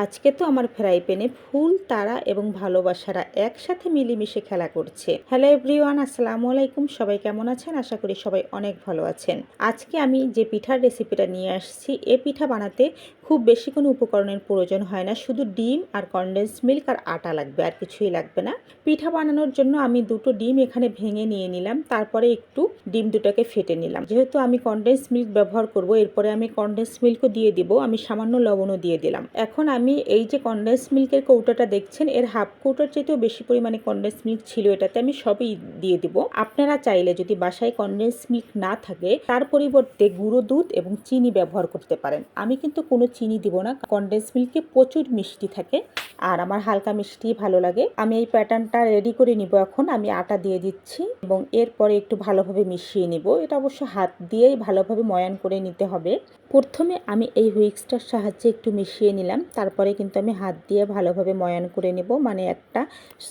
আজকে তো আমার ফ্রাই প্যানে ফুল, তারা এবং ভালোবাসারা একসাথে মিলেমিশে খেলা করছে। হ্যালো এভরিওয়ান, আসসালামু আলাইকুম। সবাই কেমন আছেন? আশা করি সবাই অনেক ভালো আছেন। আজকে আমি যে পিঠার রেসিপিটা নিয়ে আসছি, এ পিঠা বানাতে খুব বেশি কোনো উপকরণের প্রয়োজন হয় না। শুধু ডিম আর কনডেন্স মিল্ক আর আটা লাগবে, আর কিছুই লাগবে না। পিঠা বানানোর জন্য আমি দুটো ডিম এখানে ভেঙে নিয়ে নিলাম, তারপরে একটু ডিম দুটাকে ফেটে নিলাম। যেহেতু আমি কনডেন্স মিল্ক ব্যবহার করব, এরপরে আমি কনডেন্স মিল্কও দিয়ে দিব, আমি সামান্য লবণও দিয়ে দিলাম। এখন আমি এই যে কনডেন্স মিল্কের কৌটাটা দেখছেন, এর হাফ কৌটার চাইতেও বেশি পরিমাণে কনডেন্স মিল্ক ছিল, এটাতে আমি সবই দিয়ে দিব। আপনারা চাইলে যদি বাসায় কনডেন্স মিল্ক না থাকে, তার পরিবর্তে গুঁড়ো দুধ এবং চিনি ব্যবহার করতে পারেন। আমি কিন্তু কোনো চিনি দিব না কনডেন্স মিল্কে প্রচুর মিষ্টি থাকে। আর আমার হালকা মিষ্টি ভালো লাগে। আমি এই প্যাটার্নটা রেডি করে নিব এখন। আমি আটা দিয়ে দিচ্ছি এবং এরপরে একটু ভালোভাবে মিশিয়ে নিব। এটা অবশ্য হাত দিয়েই ভালোভাবে ময়ান করে নিতে হবে। প্রথমে আমি এই হুইক্সটার সাহায্যে একটু মিশিয়ে নিলাম। তারপরে কিন্তু আমি হাত দিয়ে ভালোভাবে ময়ান করে নেব। মানে একটা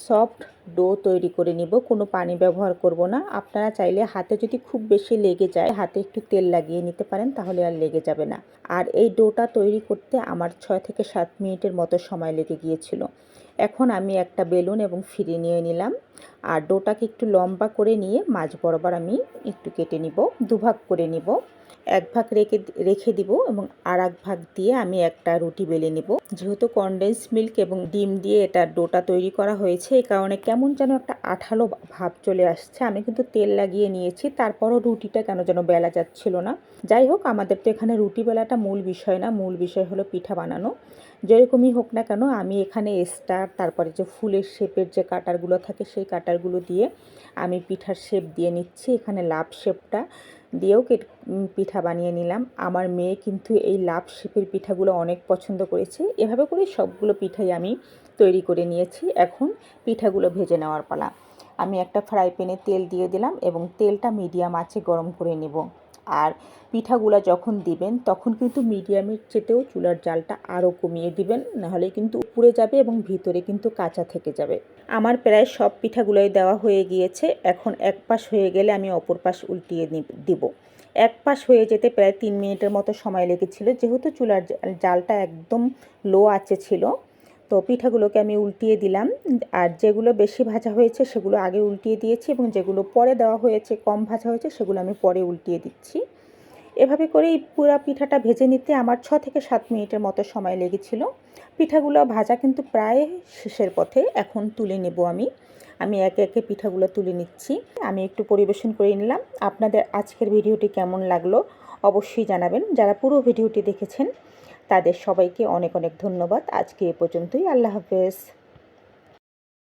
সফট ডো তৈরি করে নিব, কোনো পানি ব্যবহার করব না। আপনারা চাইলে হাতে যদি খুব বেশি লেগে যায়, হাতে একটু তেল লাগিয়ে নিতে পারেন, তাহলে আর লেগে যাবে না। আর এই ডোটা তৈরি করতে আমার ছয় থেকে সাত মিনিটের মতো সময় লেগে গিয়েছিল। এখন আমি একটা বেলুন এবং ফিরে নিয়ে নিলাম। আর ডোটাকে একটু লম্বা করে নিয়ে মাঝ বরাবর আমি একটু কেটে নিব, দুভাগ করে নিব। এক ভাগ রেখে রেখে দিব এবং আর এক ভাগ দিয়ে আমি একটা রুটি বেলে নিব। যেহেতু কনডেন্স মিল্ক এবং ডিম দিয়ে এটা ডোটা তৈরি করা হয়েছে, এই কারণে কেমন যেন একটা আঠালো ভাব চলে আসছে। আমি কিন্তু তেল লাগিয়ে নিয়েছি, তারপরও রুটিটা কেন যেন বেলা যাচ্ছিল না। যাই হোক, আমাদের তো এখানে রুটি বেলাটা মূল বিষয় না, মূল বিষয় হলো পিঠা বানানো। যেরকমই হোক না কেন, আমি এখানে স্টার তারপরে যে ফুলের শেপের যে কাটারগুলো থাকে সেই কাটারগুলো দিয়ে আমি পিঠার শেপ দিয়ে নিচ্ছি। এখানে লাভ শেপটা দিয়েও পিঠা বানিয়ে নিলাম। আমার মেয়ে কিন্তু এই লাভ শেপের পিঠাগুলো অনেক পছন্দ করেছে। এভাবে করে সবগুলো পিঠাই আমি তৈরি করে নিয়েছি। এখন পিঠাগুলো ভেজে নেওয়ার পালা। আমি একটা ফ্রাই প্যানে তেল দিয়ে দিলাম এবং তেলটা মিডিয়াম আছে গরম করে নেব। আর পিঠাগুলা যখন দিবেন, তখন কিন্তু মিডিয়ামের চেতেও চুলার জালটা আরও কমিয়ে দিবেন, নাহলে কিন্তু উপরে যাবে এবং ভিতরে কিন্তু কাঁচা থেকে যাবে। আমার প্রায় সব পিঠাগুলোই দেওয়া হয়ে গিয়েছে, এখন এক পাশ হয়ে গেলে আমি অপর পাশ উল্টিয়ে দিব। এক পাশ হয়ে যেতে প্রায় তিন মিনিটের মতো সময় লেগেছিল, যেহেতু চুলার জালটা একদম লো আছে ছিল। তো পিঠাগুলোকে আমি উল্টিয়ে দিলাম। আর যেগুলো বেশি ভাজা হয়েছে সেগুলো আগে উল্টিয়ে দিয়েছি এবং যেগুলো পরে দেওয়া হয়েছে, কম ভাজা হয়েছে সেগুলো আমি পরে উল্টিয়ে দিচ্ছি। এভাবে করে এই পুরা পিঠাটা ভেজে নিতে আমার ছ থেকে সাত মিনিটের মতো সময় লেগেছিল। পিঠাগুলো ভাজা কিন্তু প্রায় শেষের পথে, এখন তুলে নেব আমি। আমি একে একে পিঠাগুলো তুলে নিচ্ছি। আমি একটু পরিবেশন করে নিলাম। আপনাদের আজকের ভিডিওটি কেমন লাগল অবশ্যই জানাবেন। যারা পুরো ভিডিওটি দেখেছেন তাদের সবাইকে অনেক অনেক ধন্যবাদ। আজকে এ পর্যন্তই। আল্লাহ হাফেজ।